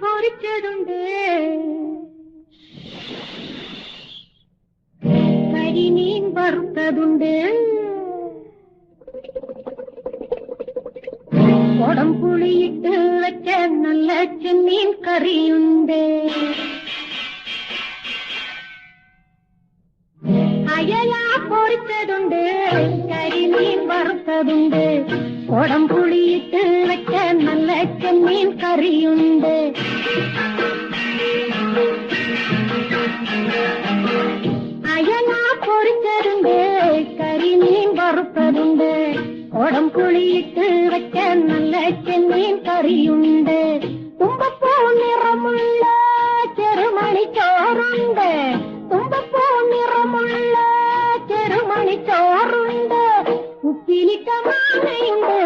പൊരിച്ചതുണ്ട് കരിമീൻ വറുത്തതുണ്ട് കൊടംപുളിയിട്ട് വെച്ച നല്ല ചെമ്മീൻ കറിയുണ്ട് അയല പൊരിച്ചതുണ്ട് കരിമീൻ വറുത്തതുണ്ട് കൊടംപുളിയിട്ട് വെച്ച നല്ല ചെമ്മീൻ കറിയുണ്ട് பொறிச்சதுண்டு கறி மீன் வறுப்பதுண்டு. குடம் புளியிட்டு வைக்க நல்ல செம்மீன் கறியுண்டு. தும்பப்பூ நிறமுள்ள செருமணி சோறுண்டு. தும்பப்பூ நிறமுள்ள செருமணி சோறுண்டு. உப்பிலிட்ட மாலையுண்டு